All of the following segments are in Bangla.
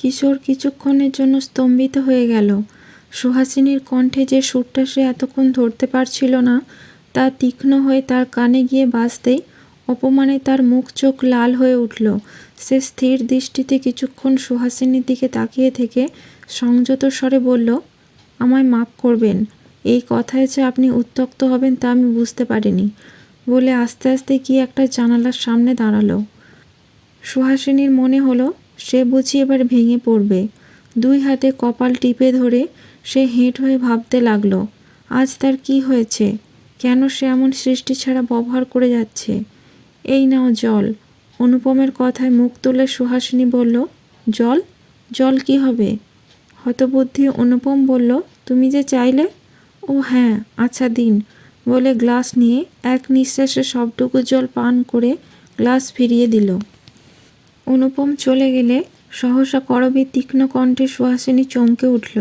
কিশোর কিছুক্ষণের জন্য স্তম্ভিত হয়ে গেল। সুহাসিনীর কণ্ঠে যে সুরটা সে এতক্ষণ ধরতে পারছিল না, তা তীক্ষ্ণ হয়ে তার কানে গিয়ে বাজতেই অপমানে তার মুখ চোখ লাল হয়ে উঠল। সে স্থির দৃষ্টিতে কিছুক্ষণ সুহাসিনীর দিকে তাকিয়ে থেকে সংযত স্বরে বলল, আমায় মাফ করবেন। এই কথায় যে আপনি উত্তক্ত হবেন তা আমি বুঝতে পারিনি। বলে আস্তে আস্তে কি একটা জানালার সামনে দাঁড়াল। সুহাসিনীর মনে হলো সে বুঝি এবার ভেঙে পড়বে। দুই হাতে কপাল টিপে ধরে সে হেঁট হয়ে ভাবতে লাগল, আজ তার কি হয়েছে? কেন সে এমন সৃষ্টি ছাড়া ব্যবহার করে যাচ্ছে? এই নাও জল। অনুপমের কথায় মুখ তুলে সুহাসিনী বলল, জল? জল কি হবে? হতবুদ্ধি অনুপম বলল, তুমি যে চাইলে? ও হ্যাঁ আচ্ছা দিন। বলে গ্লাস নিয়ে এক নিঃশ্বাসে সবটুকু জল পান করে গ্লাস ফিরিয়ে দিল। অনুপম চলে গেলে সহসা করবীর তীক্ষ্ণ কণ্ঠে সুহাসিনী চমকে উঠল।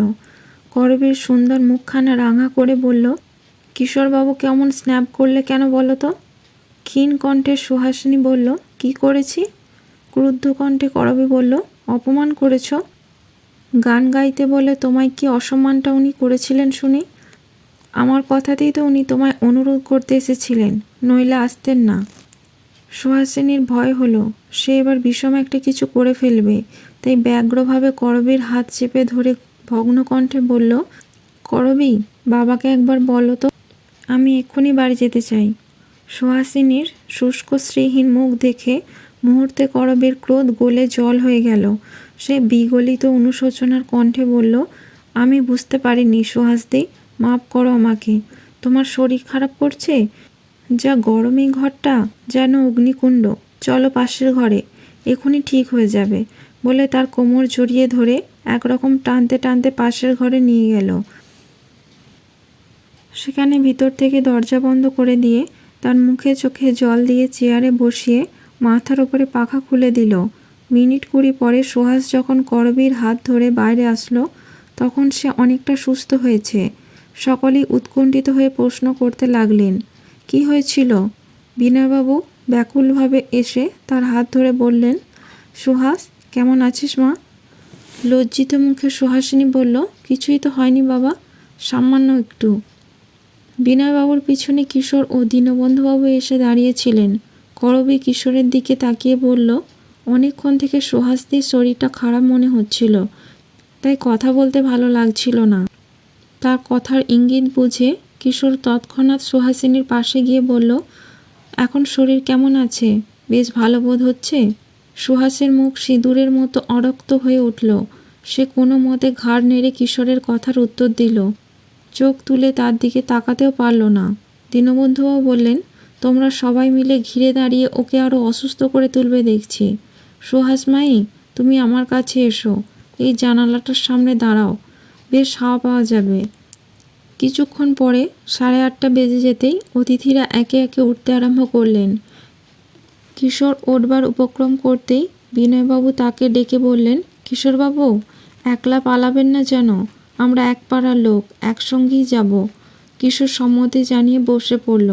করবীর সুন্দর মুখখানা রাঙা করে বলল, কিশোরবাবু কেমন স্ন্যাপ করলে কেন বলো তো? ক্ষীণ কণ্ঠে সুহাসিনী বলল, কি করেছি? ক্রুদ্ধ কণ্ঠে করবী বলল, অপমান করেছ? গান গাইতে বলে তোমায় কি অসম্মানটা উনি করেছিলেন শুনি? আমার কথাতেই তো উনি তোমায় অনুরোধ করতে এসেছিলেন, নইলে আসতেন না। সুহাসিনীর ভয় হলো, সে এবার বিষম একটা কিছু করে ফেলবে। তাই ব্যগ্রভাবে করবীর হাত চেপে ধরে ভগ্ন কণ্ঠে বলল, করবী, বাবাকে একবার বলো তো, আমি এক্ষুনি বাড়ি যেতে চাই। সুহাসিনীর শুষ্ক শ্রীহীন মুখ দেখে মুহূর্তে করবীর ক্রোধ গলে জল হয়ে গেল। সে বিগলিত অনুশোচনার কণ্ঠে বলল, আমি বুঝতে পারিনি সুহাসদি, মাফ করো আমাকে। তোমার শরীর খারাপ করছে? যা গরম ঘরটা যেন অগ্নিকুণ্ড। চলো পাশের ঘরে এখনই ঠিক হয়ে যাবে, বলে তার কোমর জড়িয়ে ধরে একরকম টানতে টানতে পাশের ঘরে নিয়ে গেল। সেখানে ভিতর থেকে দরজা বন্ধ করে দিয়ে তার মুখে চোখে জল দিয়ে চেয়ারে বসিয়ে মাথার ওপরে পাখা খুলে দিল। মিনিট কুড়ি পরে সুহাস যখন করবীর হাত ধরে বাইরে আসলো, তখন সে অনেকটা সুস্থ হয়েছে। সকলেই উৎকণ্ঠিত হয়ে প্রশ্ন করতে লাগলেন কি হয়েছিল? বিনয়বাবু ব্যাকুলভাবে এসে তার হাত ধরে বললেন, সুহাস, কেমন আছিস মা? লজ্জিত মুখে সুহাসিনী বলল, কিছুই তো হয়নি বাবা, সামান্য একটু। বিনয়বাবুর পিছনে কিশোর ও দীনবন্ধুবাবু এসে দাঁড়িয়েছিলেন। করবী কিশোরের দিকে তাকিয়ে বলল, অনেকক্ষণ থেকে সুহাসদির শরীরটা খারাপ মনে হচ্ছিল, তাই কথা বলতে ভালো লাগছিল না। তার কথার ইঙ্গিত বুঝে কিশোর তৎক্ষণাৎ সুহাসিনীর পাশে গিয়ে বলল, এখন শরীর কেমন আছে? বেশ ভালো বোধ হচ্ছে? সুহাসের মুখ সিঁদুরের মতো অরক্ত হয়ে উঠল। সে কোনো মতে ঘাড় নেড়ে কিশোরের কথার উত্তর দিল। চোখ তুলে তার দিকে তাকাতেও পারল না। দীনবন্ধুবাবু বললেন, তোমরা সবাই মিলে ঘিরে দাঁড়িয়ে ওকে আরও অসুস্থ করে তুলবে দেখছি। সুহাস মাই, তুমি আমার কাছে এসো। এই জানালাটার সামনে দাঁড়াও। বেশ হাওয়া পাওয়া যাবে। কিছুক্ষণ পরে সাড়ে আটটা বেজে যেতেই অতিথিরা একে একে উঠতে আরম্ভ করলেন। কিশোর ওঠবার উপক্রম করতেই বিনয়বাবু তাকে ডেকে বললেন, কিশোরবাবু, একলা পালাবেন না যেন? আমরা এক পাড়ার লোক, একসঙ্গেই যাব। কিশোর সম্মতি জানিয়ে বসে পড়ল।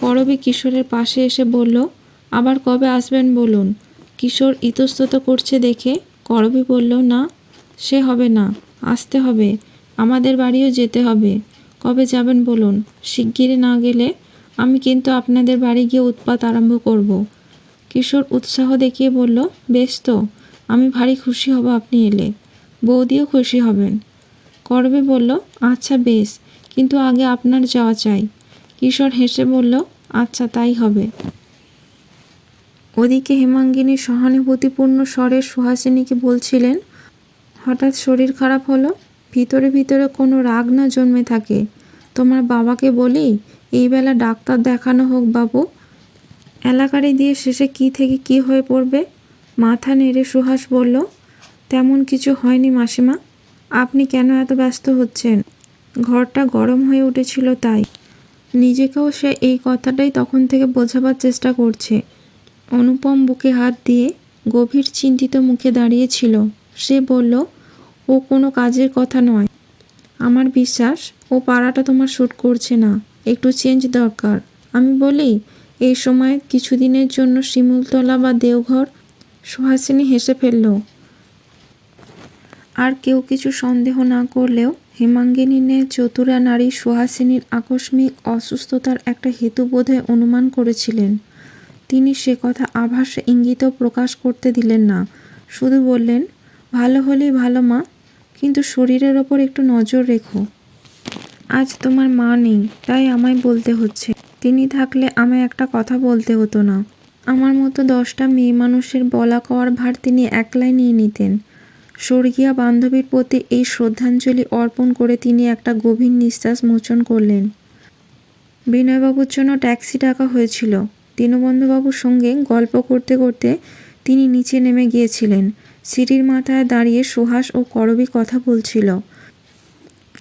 করবী কিশোরের পাশে এসে বলল, আবার কবে আসবেন বলুন? কিশোর ইতস্তত করছে দেখে করবী বলল, না, সে হবে না, আসতে হবে। আমাদের বাড়িও যেতে হবে। কবে যাবেন বলুন? শিগগিরই না গেলে আমি কিন্তু আপনাদের বাড়ি গিয়ে উৎপাত আরম্ভ করব। কিশোর উৎসাহ দেখিয়ে বলল, বেশ তো, আমি ভারী খুশি হব আপনি এলে। বৌদিও খুশি হবেন। করবে বলল আচ্ছা বেশ, কিন্তু আগে আপনার যাওয়া চাই। কিশোর হেসে বলল আচ্ছা তাই হবে। ওদিকে হেমাঙ্গিনী সহানুভূতিপূর্ণ স্বরে সুহাসিনীকে বলছিলেন, হঠাৎ শরীর খারাপ হলো? ভিতরে ভিতরে কোনো রাগ না জন্মে থাকে। তোমার বাবাকে বলি, এই বেলা ডাক্তার দেখানো হোক বাবু। এলাকারে দিয়ে শেষে কি থেকে কি হয়ে পড়বে? মাথা নেড়ে সুহাস বলল, তেমন কিছু হয়নি মাসিমা। আপনি কেন এত ব্যস্ত হচ্ছেন? ঘরটা গরম হয়ে উঠেছিল তাই। নিজেকেও সে এই কথাটাই তখন থেকে বোঝাবার চেষ্টা করছে। অনুপম বুকে হাত দিয়ে গভীর চিন্তিত মুখে দাঁড়িয়েছিল সে বলল ও কোনো কাজের কথা নয়। আমার বিশ্বাস, ও পাড়াটা তোমার শ্যুট করছে না। একটু চেঞ্জ দরকার। আমি বলি, এই সময় কিছুদিনের জন্য শিমুলতলা বা দেওঘর? সুহাসিনী হেসে ফেলল। আর কেউ কিছু সন্দেহ না করলেও হেমাঙ্গিনী নে চতুরা নারী সুহাসিনীর আকস্মিক অসুস্থতার একটা হেতু বোধহয় অনুমান করেছিলেন। তিনি সে কথা আভাসে ইঙ্গিতও প্রকাশ করতে দিলেন না। শুধু বললেন ভালো হলেই ভালো মা, কিন্তু শরীরের ওপর একটু নজর রেখো। আজ তোমার মা নেই, তাই আমায় বলতে হচ্ছে। তিনি থাকলে আমায় একটা কথা বলতে হতো না। আমার মতো দশটা মেয়ে মানুষের বলা কওয়ার ভার তিনি একলাই নিয়ে নিতেন। স্বর্গীয়া বান্ধবীর প্রতি এই শ্রদ্ধাঞ্জলি অর্পণ করে তিনি একটা গভীর নিঃশ্বাস মোচন করলেন। বিনয়বাবুর জন্য ট্যাক্সি ডাকা হয়েছিল। দীনবন্ধুবাবুর সঙ্গে গল্প করতে করতে তিনি নিচে নেমে গিয়েছিলেন। সিঁড়ির মাথায় দাঁড়িয়ে সুহাস ও করবী কথা বলছিল।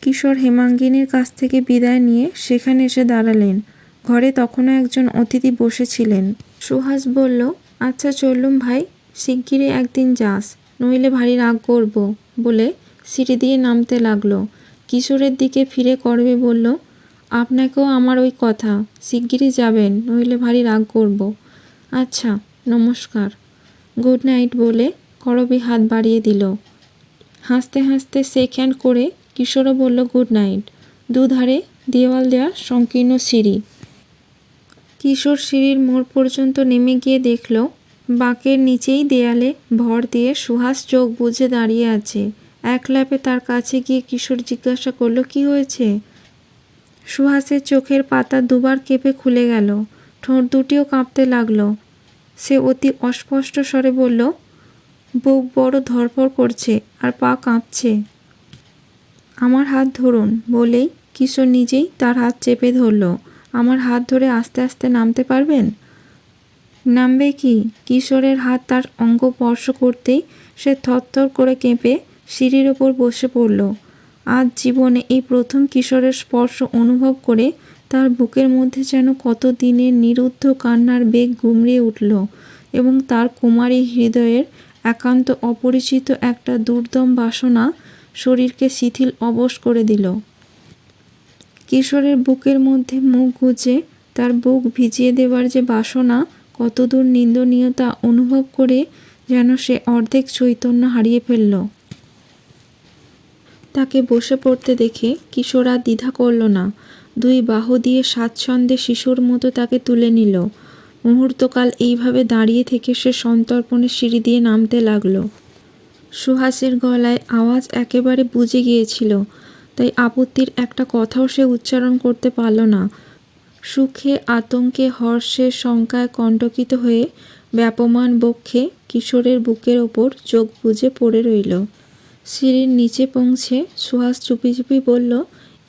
কিশোর হেমাঙ্গিনীর কাছ থেকে বিদায় নিয়ে সেখানে এসে দাঁড়ালেন। ঘরে তখনও একজন অতিথি বসেছিলেন। সুহাস বলল আচ্ছা চললুম ভাই, শিগগিরই একদিন যাস, নইলে ভারী রাগ করব বলে সিঁড়ি দিয়ে নামতে লাগল। কিশোরের দিকে ফিরে করবে বলল, আপনাকেও আমার ওই কথা, শিগগিরই যাবেন, নইলে ভারী রাগ করব। আচ্ছা নমস্কার। গুড নাইট বলে করবি হাত বাড়িয়ে দিল। হাসতে হাসতে শেক হ্যান্ড করে কিশোরও বলল, গুড নাইট। দুধারে দেওয়াল দেওয়া সংকীর্ণ সিঁড়ি। কিশোর সিঁড়ির মোড় পর্যন্ত নেমে গিয়ে দেখল, বাঁকের নিচেই দেয়ালে ভর দিয়ে সুহাস চোখ বুজে দাঁড়িয়ে আছে। এক ল্যাপে তার কাছে গিয়ে কিশোর জিজ্ঞাসা করল, কি হয়েছে? সুহাসের চোখের পাতা দুবার কেঁপে খুলে গেল। ঠোঁট দুটিও কাঁপতে লাগল। সে অতি অস্পষ্ট স্বরে বলল বুক বড় ধরফর করছে আর পা কাঁপছে। আমার হাত ধরুন, বলেই কিশোর নিজেই তার হাত চেপে ধরল। আমার হাত ধরে আস্তে আস্তে নামতে পারবেন? নামবে কি? কিশোরের হাত তার অঙ্গ স্পর্শ করতেই সে থরথর করে কেঁপে সিঁড়ির ওপর বসে পড়ল। আজ জীবনে এই প্রথম কিশোরের স্পর্শ অনুভব করে তার বুকের মধ্যে যেন কত দিনের নিরুদ্ধ কান্নার বেগ গুমড়িয়ে উঠল এবং তার কুমারী হৃদয়ের একান্ত অপরিচিত একটা দুর্দম বাসনা শরীরকে শিথিল অবশ করে দিল। কিশোরের বুকের মধ্যে মুখ গুজে তার বুক ভিজিয়ে দেওয়ার যে বাসনা, কতদূর নিন্দনীয়তা অনুভব করে যেন সে অর্ধেক চৈতন্য হারিয়ে ফেলল। তাকে বসে পড়তে দেখে কিশোর দ্বিধা করল না। দুই বাহু দিয়ে স্বাচ্ছন্দ্যে শিশুর মতো তাকে তুলে নিল। মুহূর্তকাল এইভাবে দাঁড়িয়ে থেকে সে সন্তর্পণে সিঁড়ি দিয়ে নামতে লাগল। সুহাসের গলায় আওয়াজ একেবারে বুঝে গিয়েছিল, তাই আপত্তির একটা কথাও সে উচ্চারণ করতে পারল না। সুখে, আতঙ্কে, হর্ষে, শঙ্কায় কণ্টকিত হয়ে ব্যাপমান বক্ষে কিশোরের বুকের ওপর চোখ বুজে পড়ে রইল। সিঁড়ির নিচে পৌঁছে সুহাস চুপি চুপি বলল,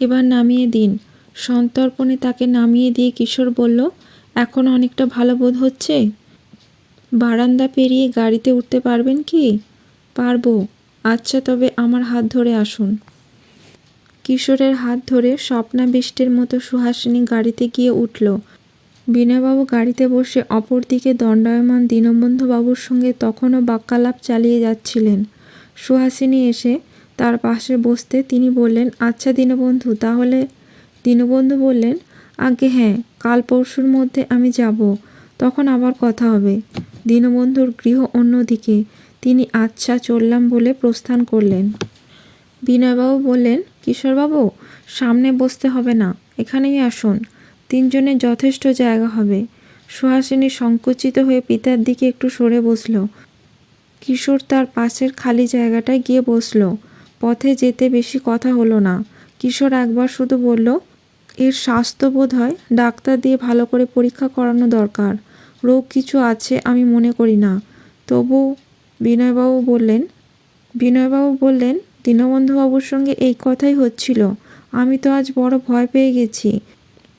এবার নামিয়ে দিন। সন্তর্পণে তাকে নামিয়ে দিয়ে কিশোর বলল এখন অনেকটা ভালো বোধ হচ্ছে? বারান্দা পেরিয়ে গাড়িতে উঠতে পারবেন কি? পারব। আচ্ছা তবে আমার হাত ধরে আসুন। কিশোরের হাত ধরে স্বপ্নাবিষ্টের মতো সুহাসিনী গাড়িতে গিয়ে উঠল। বিনয়বাবু গাড়িতে বসে অপর দিকে দণ্ডায়মান দীনবন্ধুবাবুর সঙ্গে তখনও বাক্যালাপ চালিয়ে যাচ্ছিলেন। সুহাসিনী এসে তার পাশে বসতে তিনি বললেন আচ্ছা দীনবন্ধু, তাহলে দীনবন্ধু বললেন আগে হ্যাঁ কাল পরশুর মধ্যে আমি যাব, তখন আবার কথা হবে। দীনবন্ধুর গৃহ অন্যদিকে, তিনি আচ্ছা চললাম বলে প্রস্থান করলেন। বিনয়বাবু বললেন, কিশোরবাবু, সামনে বসতে হবে না, এখানেই আসুন। তিনজনের যথেষ্ট জায়গা হবে। সুহাসিনী সংকুচিত হয়ে পিতার দিকে একটু সরে বসল। কিশোর তার পাশের খালি জায়গাটায় গিয়ে বসল। পথে যেতে বেশি কথা হলো না। কিশোর একবার শুধু বলল এর স্বাস্থ্য বোধ হয় ডাক্তার দিয়ে ভালো করে পরীক্ষা করানো দরকার। রোগ কিছু আছে আমি মনে করি না। তবু বিনয়বাবু বললেন বিনয়বাবু বললেন দীনবন্ধুবাবুর সঙ্গে এই কথাই হচ্ছিল। আমি তো আজ বড় ভয় পেয়ে গেছি।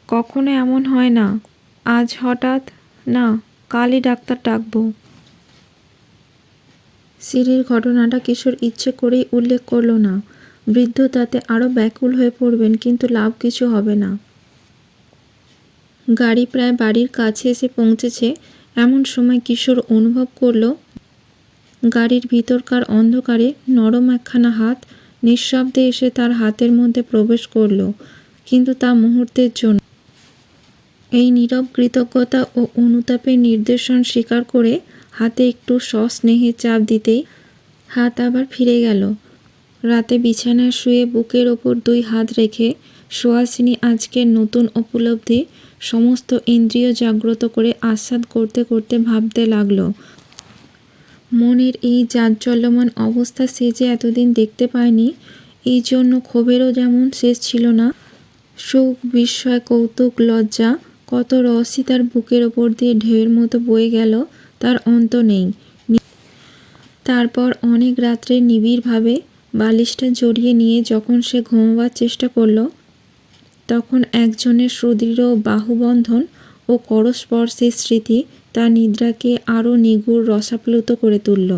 কখনো এমন হয় না। আজ হঠাৎ, না, কালই ডাক্তার ডাকবো। সিঁড়ির ঘটনাটা কিশোর ইচ্ছে করেই উল্লেখ করল না। বৃদ্ধ তাতে আরও ব্যাকুল হয়ে পড়বেন, কিন্তু লাভ কিছু হবে না। গাড়ি প্রায় বাড়ির কাছে এসে পৌঁছেছে। এমন সময় কিশোর অনুভব করল, গাড়ির ভিতরকার অন্ধকারে নরম একখানা হাত নিঃশব্দে এসে তার হাতের মধ্যে প্রবেশ করল, কিন্তু তা মুহূর্তের জন্য। এই নীরব কৃতজ্ঞতা ও অনুতাপের নির্দেশন স্বীকার করে হাতে একটু সস্নেহে চাপ দিতেই হাত আবার ফিরে গেল। রাতে বিছানায় শুয়ে বুকের ওপর দুই হাত রেখে সুহাসিনী আজকের নতুন উপলব্ধি, সমস্ত ইন্দ্রিয় জাগ্রত করে আস্বাদ করতে করতে ভাবতে লাগল। মনের এই জাজ্জল্যমান অবস্থা সে যে এতদিন দেখতে পায়নি, এই জন্য ক্ষোভেরও যেমন শেষ ছিল না, সুখ, বিস্ময়, কৌতুক, লজ্জা, কত রসই তার বুকের ওপর দিয়ে ঢেউয়ের মতো বয়ে গেল, তার অন্ত নেই। তারপর অনেক রাত্রে নিবিড়ভাবে বালিশটা জড়িয়ে নিয়ে যখন সে ঘুমোবার চেষ্টা করল, তখন একজনের সুদৃঢ় বাহুবন্ধন ও করস্পর্শের স্মৃতি তার নিদ্রাকে আরও নিগুড়, রসাপ্লুত করে তুলল।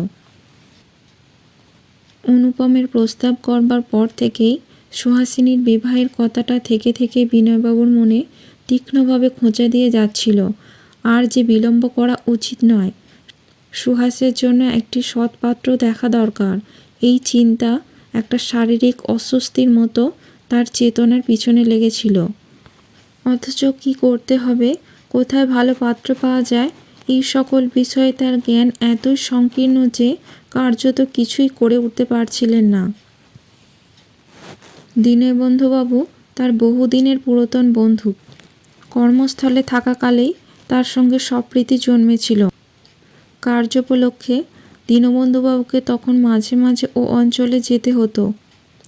অনুপমের প্রস্তাব করবার পর থেকেই সুহাসিনীর বিবাহের কথাটা থেকে থেকে বিনয়বাবুর মনে তীক্ষ্ণভাবে খোঁচা দিয়ে যাচ্ছিল। আর যে বিলম্ব করা উচিত নয়, সুহাসের জন্য একটি সৎপাত্র দেখা দরকার। এই চিন্তা একটা শারীরিক অস্বস্তির মতো তার চেতনার পিছনে লেগেছিল। অথচ কি করতে হবে? কোথায় ভালো পাত্র পাওয়া যায়? এই সকল বিষয়ে তার জ্ঞান এতই সংকীর্ণ যে কার্যত কিছুই করে উঠতে পারছিলেন না। দীনবন্ধুবাবু তার বহুদিনের পুরাতন বন্ধু। কর্মস্থলে থাকাকালেই তার সঙ্গে সপ্রীতি জন্মেছিল। কার্যোপলক্ষে দীনবন্ধুবাবুকে তখন মাঝে মাঝে ও অঞ্চলে যেতে হতো।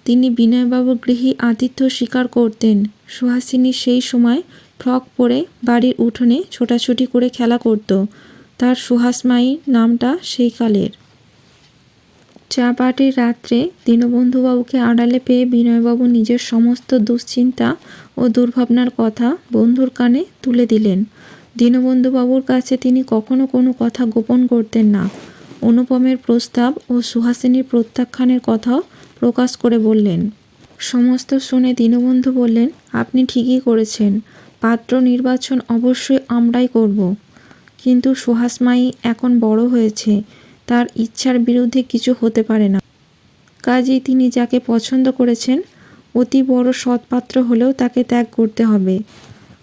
তিনি বিনয়বাবুর গৃহী আতিথ্য স্বীকার করতেন। সুহাসিনী সেই সময় ফ্রক পরে বাড়ির উঠোনে ছোটাছুটি করে খেলা করত। তার সুহাসমাই নামটা সেই কালের। চা পার্টির রাত্রে দীনবন্ধুবাবুকে আড়ালে পেয়ে বিনয়বাবু নিজের সমস্ত দুশ্চিন্তা ও দুর্ভাবনার কথা বন্ধুর কানে তুলে দিলেন। দীনবন্ধুবাবুর কাছে তিনি কখনো কোনো কথা গোপন করতেন না। অনুপমের প্রস্তাব ও সুহাসিনীর প্রত্যাখ্যানের কথাও প্রকাশ করে বললেন। সমস্ত শুনে দীনবন্ধু বললেন, আপনি ঠিকই করেছেন। পাত্র নির্বাচন অবশ্যই আমরাই করব। কিন্তু সুহাসমাই এখন বড় হয়েছে। তার ইচ্ছার বিরুদ্ধে কিছু হতে পারে না। কাজেই তিনি যাকে পছন্দ করেছেন, অতি বড় সৎপাত্র হলেও তাকে ত্যাগ করতে হবে।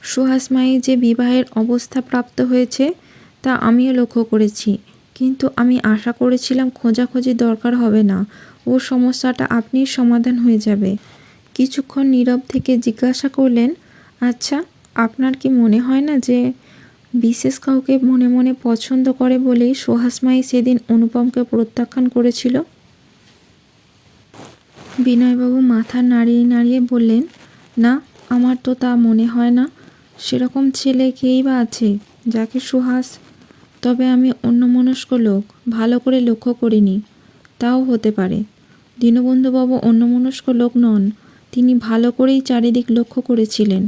সুহাসমাই যে বিবাহের অবস্থা প্রাপ্ত হয়েছে, তা আমিও লক্ষ্য করেছি। কিন্তু আমি আশা করেছিলাম খোঁজাখুঁজি দরকার হবে না। ও সমস্যাটা আপনিই সমাধান হয়ে যাবে। কিছুক্ষণ নীরব থেকে জিজ্ঞাসা করলেন আচ্ছা আপনার কি মনে হয় না যে বিশেষ কাউকে মনে মনে পছন্দ করে বলেই সোহাসমাই সেদিন অনুপমকে প্রত্যাখ্যান করেছিল? বিনয়বাবু মাথা নাড়িয়ে নাড়িয়ে বললেন, না, আমার তো তা মনে হয় না। সেরকম ছেলে কেই বা আছে যাকে সুহাস তবে আমি অন্যমনস্ক লোক, ভালো করে লক্ষ্য করিনি। তাও হতে পারে। দীনবন্ধুবাবু অন্যমনস্ক লোক নন, তিনি ভালো করেই চারিদিক লক্ষ্য করেছিলেন।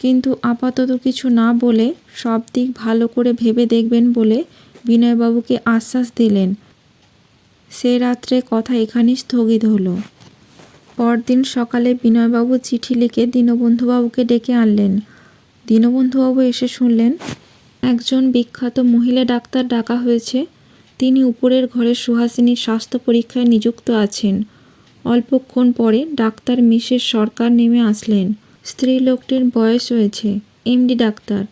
কিন্তু আপাতত কিছু না বলে সব দিক ভালো করে ভেবে দেখবেন বলে বিনয়বাবুকে আশ্বাস দিলেন। সে রাত্রে কথা এখানেই স্থগিত হলো। পরদিন সকালে বিনয়বাবু চিঠি লিখে দীনবন্ধুবাবুকে ডেকে আনলেন। দীনবন্ধুবাবু এসে শুনলেন একজন বিখ্যাত মহিলা ডাক্তার ডাকা হয়েছে। তিনি উপরের ঘরে সুহাসিনীর স্বাস্থ্য পরীক্ষায় নিযুক্ত আছেন। অল্পক্ষণ পরে ডাক্তার মিসেস সরকার নেমে আসলেন। স্ত্রী লোকটির বয়স হয়েছে। MD doctor.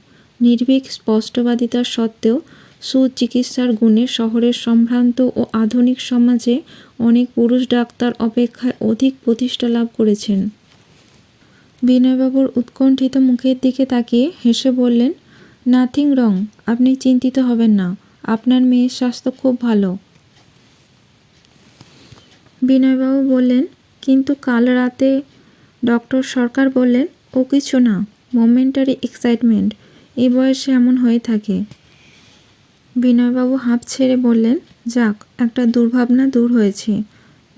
নির্ভীক স্পষ্টবাদিতা সত্ত্বেও সুচিকিৎসার গুণে শহরের সম্ভ্রান্ত ও আধুনিক সমাজে অনেক পুরুষ ডাক্তার অপেক্ষায় অধিক প্রতিষ্ঠা লাভ করেছেন। বিনয়বাবুর উৎকণ্ঠিত মুখের দিকে তাকিয়ে হেসে বললেন নাথিং রং, আপনি চিন্তিত হবেন না। আপনার মেয়ের স্বাস্থ্য খুব ভালো। বিনয়বাবু বললেন, কিন্তু কাল রাতে ডক্টর সরকার বললেন, ও কিছু না মোমেন্টারি এক্সাইটমেন্ট এই বয়সে এমন হয়ে থাকে। বিনয়বাবু হাঁপ ছেড়ে বললেন, যাক, একটা দুর্ভাবনা দূর হয়েছে।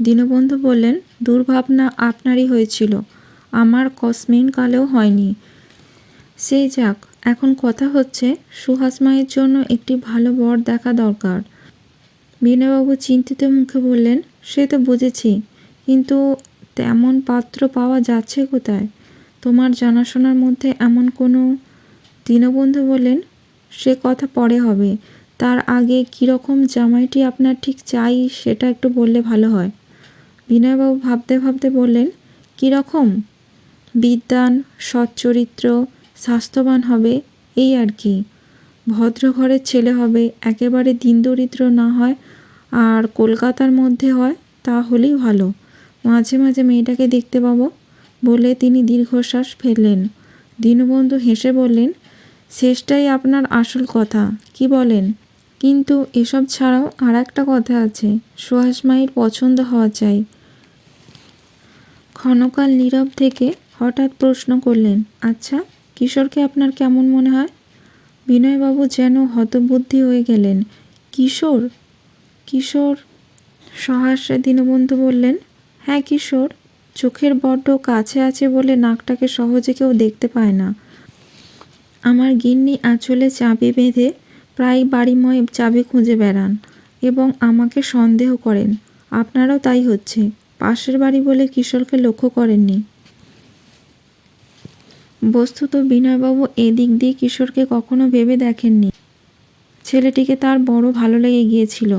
দীনবন্ধু বললেন, দুর্ভাবনা আপনারই হয়েছিল। আমার কসমিন কালেও হয়নি। সেই যাক এখন কথা হচ্ছে, সুহাস মায়ের জন্য একটি ভালো বর দেখা দরকার। বিনয়বাবু চিন্তিত মুখে বললেন, সে তো বুঝেছি, কিন্তু তেমন পাত্র পাওয়া যাচ্ছে কোথায়? তোমার জানাশোনার মধ্যে এমন কোনো দীনবন্ধু বললেন সে কথা পরে হবে। তার আগে কীরকম জামাইটি আপনার ঠিক চাই, সেটা একটু বললে ভালো হয়। বিনয়বাবু ভাবতে ভাবতে বললেন, কীরকম? বিদ্যান সচ্চরিত্র স্বাস্থ্যবান হবে, এই আর কি। ভদ্র ঘরের ছেলে হবে, একেবারে দিনদরিদ্র না হয় আর কলকাতার মধ্যে হয় তা হলেই ভালো। মাঝে মাঝে মেয়েটাকে দেখতে পাবো বলে তিনি দীর্ঘশ্বাস ফেললেন। দীনবন্ধু হেসে বললেন, শেষটাই আপনার আসল কথা, কি বলেন? কিন্তু এসব ছাড়াও আর একটা কথা আছে, সুহাস মায়ের পছন্দ হওয়া চাই। ক্ষণকাল নীরব থেকে হঠাৎ প্রশ্ন করলেন আচ্ছা কিশোরকে আপনার কেমন মনে হয়? বিনয়বাবু যেন হতবুদ্ধি হয়ে গেলেন। কিশোর? কিশোর? সহাস্যে দীনবন্ধু বললেন হ্যাঁ কিশোর, চোখের বড্ড কাছে আছে বলে নাকটাকে সহজে কেউ দেখতে পায় না। আমার গিন্নি আঁচলে চাবি বেঁধে প্রায় বাড়িময় চাবি খুঁজে বেড়ান এবং আমাকে সন্দেহ করেন। আপনারও তাই হচ্ছে। পাশের বাড়ি বলে কিশোরকে লক্ষ্য করেননি। বস্তুত বিনয়বাবু এদিক দিয়ে কিশোরকে কখনো ভেবে দেখেননি। ছেলেটিকে তার বড় ভালো লেগে গিয়েছিল।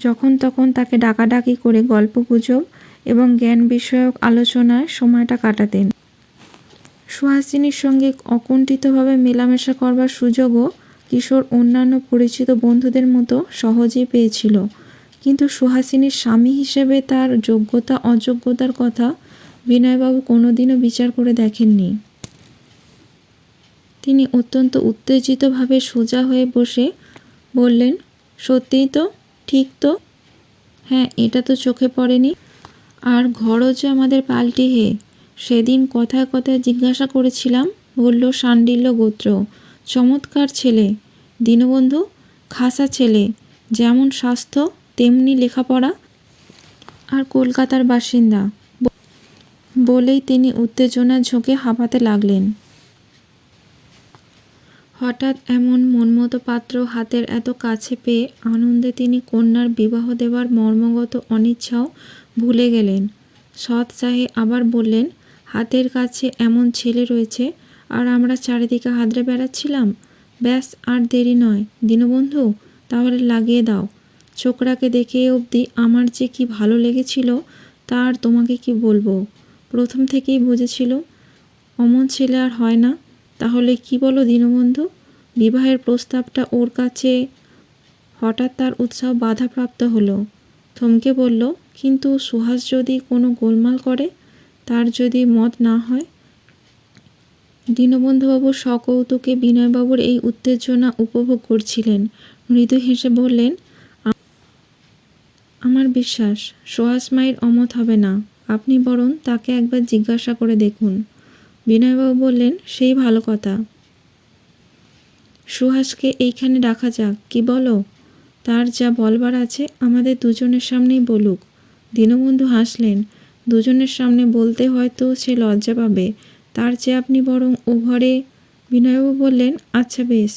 যখন তখন তাকে ডাকাডাকি করে গল্প গুজব এবং জ্ঞান বিষয়ক আলোচনায় সময়টা কাটাতেন। সুহাসিনীর সঙ্গে অকুণ্ঠিতভাবে মেলামেশা করবার সুযোগও কিশোর অন্যান্য পরিচিত বন্ধুদের মতো সহজেই পেয়েছিল। কিন্তু সুহাসিনীর স্বামী হিসেবে তার যোগ্যতা অযোগ্যতার কথা বিনয়বাবু কোনোদিনও বিচার করে দেখেননি। তিনি অত্যন্ত উত্তেজিতভাবে সোজা হয়ে বসে বললেন, সত্যিই তো? ঠিক তো? হ্যাঁ এটা তো চোখে পড়েনি। আর ঘরও যে আমাদের পাল্টি হে? সেদিন কথায় কথায় জিজ্ঞাসা করেছিলাম, বলল সান্ডিল্য গোত্র। চমৎকার ছেলে। দীনবন্ধু, খাসা ছেলে। যেমন স্বাস্থ্য, তেমনি লেখাপড়া। আর কলকাতার বাসিন্দা। বলেই তিনি উত্তেজনার ঝোঁকে হাঁপাতে লাগলেন। হঠাৎ এমন মনমতো পাত্র হাতের এত কাছে পেয়ে আনন্দে তিনি কন্যার বিবাহ দেবার মর্মগত অনিচ্ছাও ভুলে গেলেন। সৎ সাহে আবার বললেন, হাতের কাছে এমন ছেলে রয়েছে, আর আমরা চারিদিকে হাতড়ে বেড়াচ্ছিলাম। ব্যাস, আর দেরি নয়। দীনবন্ধু, তাহলে লাগিয়ে দাও। ছোকরাকে দেখে অবধি আমার যে কি ভালো লেগেছিল তার তোমাকে কি বলব? প্রথম থেকেই বুঝেছিল, অমন ছেলে আর হয় না। তাহলে কি বলো দীনবন্ধু? বিবাহের প্রস্তাবটা ওর কাছে হঠাৎ তার উৎসাহ বাধাপ্রাপ্ত হলো। থমকে বলল, কিন্তু সুহাস যদি কোনো গোলমাল করে, তার যদি মত না হয়? দীনবন্ধুবাবু সকৌতুকে বিনয়বাবুর এই উত্তেজনা উপভোগ করছিলেন। মৃদু হেসে বললেন আমার বিশ্বাস, সোহাস মায়ের অমত হবে না। আপনি বরং তাকে একবার জিজ্ঞাসা করে দেখুন। বিনয়বাবু বললেন, সেই ভালো কথা। সুহাসকে এইখানে রাখা যাক, কি বলো? তার যা বলবার আছে আমাদের দুজনের সামনেই বলুক। দীনবন্ধু হাসলেন, দুজনের সামনে বলতে হয়তো সে লজ্জা পাবে। তার চেয়ে আপনি বরং ও ঘরে বিনয়বাবু বললেন আচ্ছা বেশ,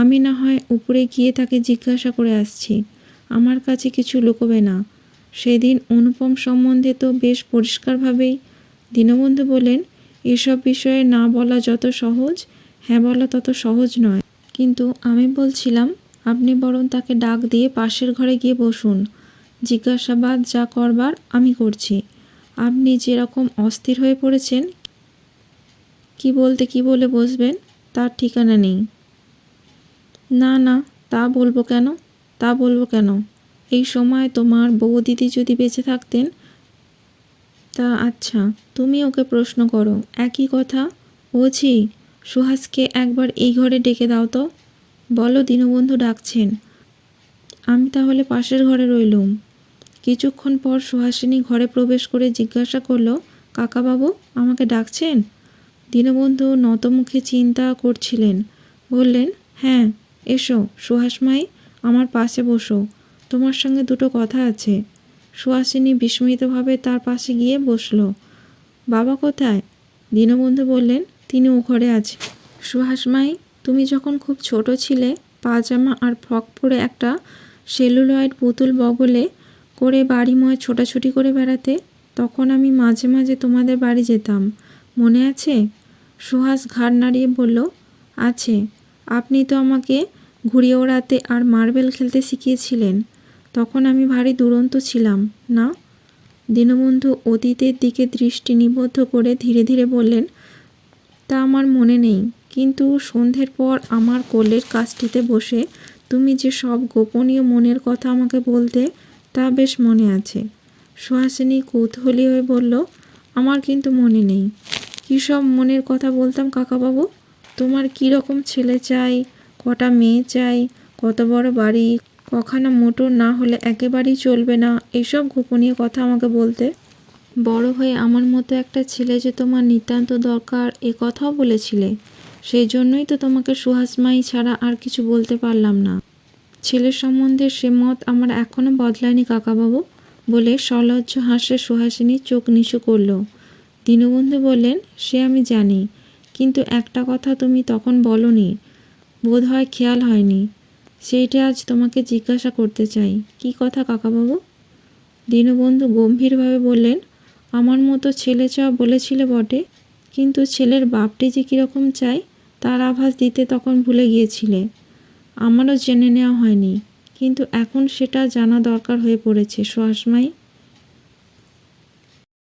আমি না হয় উপরে গিয়ে তাকে জিজ্ঞাসা করে আসছি। আমার কাছে কিছু লুকোবে না। সেদিন অনুপম সম্বন্ধে তো বেশ পরিষ্কারভাবেই দীনবন্ধু বললেন এসব বিষয়ে না বলা যত সহজ হ্যাঁ বলা তত সহজ নয়। কিন্তু আমি বলছিলাম, আপনি বরং তাকে ডাক দিয়ে পাশের ঘরে গিয়ে বসুন। জিজ্ঞাসাবাদ যা করবার আমি করছি। আপনি যেরকম অস্থির হয়ে পড়েছেন, কি বলতে কি বলে বসবেন, তার ঠিকানা নেই। না না, তা বলব কেন? তা বলব কেন? এই সময় তোমার বউ দিদি যদি বেঁচে থাকতেন, তা আচ্ছা। তুমি ওকে প্রশ্ন করো, একই কথা? ওছি সুহাসকে একবার এই ঘরে ডেকে দাও তো। বলো, দীনবন্ধু ডাকছেন। আমি তাহলে পাশের ঘরে রইলুম। কিছুক্ষণ পর সুহাসিনী ঘরে প্রবেশ করে জিজ্ঞাসা করল, কাকাবাবু, আমাকে ডাকছেন? দীনবন্ধু নতমুখে চিন্তা করছিলেন। বললেন হ্যাঁ এসো, সুহাস মাই, আমার পাশে বসো। তোমার সঙ্গে দুটো কথা আছে। সুহাসিনী বিস্মিতভাবে তার পাশে গিয়ে বসল। বাবা কোথায়? দীনবন্ধু বললেন, তিনি ও ঘরে আছে। সুহাস মাই তুমি যখন খুব ছোট ছিলে পাজামা আর ফ্রক পরে একটা সেলুলয়েড পুতুল বগলে করে বাড়িময় ছোটাছুটি করে বেড়াতে, তখন আমি মাঝে মাঝে তোমাদের বাড়ি যেতাম। মনে আছে? সুহাস ঘাড় নাড়িয়ে বলল, আছে। আপনি তো আমাকে ঘুরিয়ে ওড়াতে আর মার্বেল খেলতে শিখিয়েছিলেন। তখন আমি ভারী দুরন্ত ছিলাম। না? দীনবন্ধু অতীতের দিকে দৃষ্টি নিবদ্ধ করে ধীরে ধীরে বললেন, তা আমার মনে নেই, কিন্তু সন্ধ্যের পর আমার কোলের কাজটিতে বসে তুমি যে সব গোপনীয় মনের কথা আমাকে বলতে, তা বেশ মনে আছে। সুহাসিনী কৌতূহলী হয়ে বলল, আমার কিন্তু মনে নেই। কী সব মনের কথা বলতাম কাকাবাবু? তোমার কী রকম ছেলে চাই, কটা মেয়ে চাই, কত বড় বাড়ি কখানা মোটর না হলে একেবারেই চলবে না। এসব গোপনীয় কথা আমাকে বলতে। বড় হয়ে আমার মতো একটা ছেলে যে তোমার নিতান্ত দরকার, এ কথাও বলেছিলে। সেই জন্যই তো তোমাকে সুহাসমাই ছাড়া আর কিছু বলতে পারলাম না। ছেলের সম্বন্ধে সে মত আমার এখনও বদলায়নি কাকাবাবু বলে সলজ্জ হাসে সুহাসিনী চোখ নিচু করল। দীনবন্ধু বললেন, সে আমি জানি, কিন্তু একটা কথা তুমি তখন বলনি। বোধ হয় খেয়াল হয়নি। সেইটা আজ তোমাকে জিজ্ঞাসা করতে চাই। কি কথা, কাকাবাবু? দীনবন্ধু গম্ভীরভাবে বললেন, আমার মতো ছেলে চাওয়া বলেছিলে বটে, কিন্তু ছেলের বাপটি যে কীরকম চাই তার আভাস দিতে তখন ভুলে গিয়েছিলে। আমারও জেনে নেওয়া হয়নি, কিন্তু এখন সেটা জানা দরকার হয়ে পড়েছে, সুহাসমাই।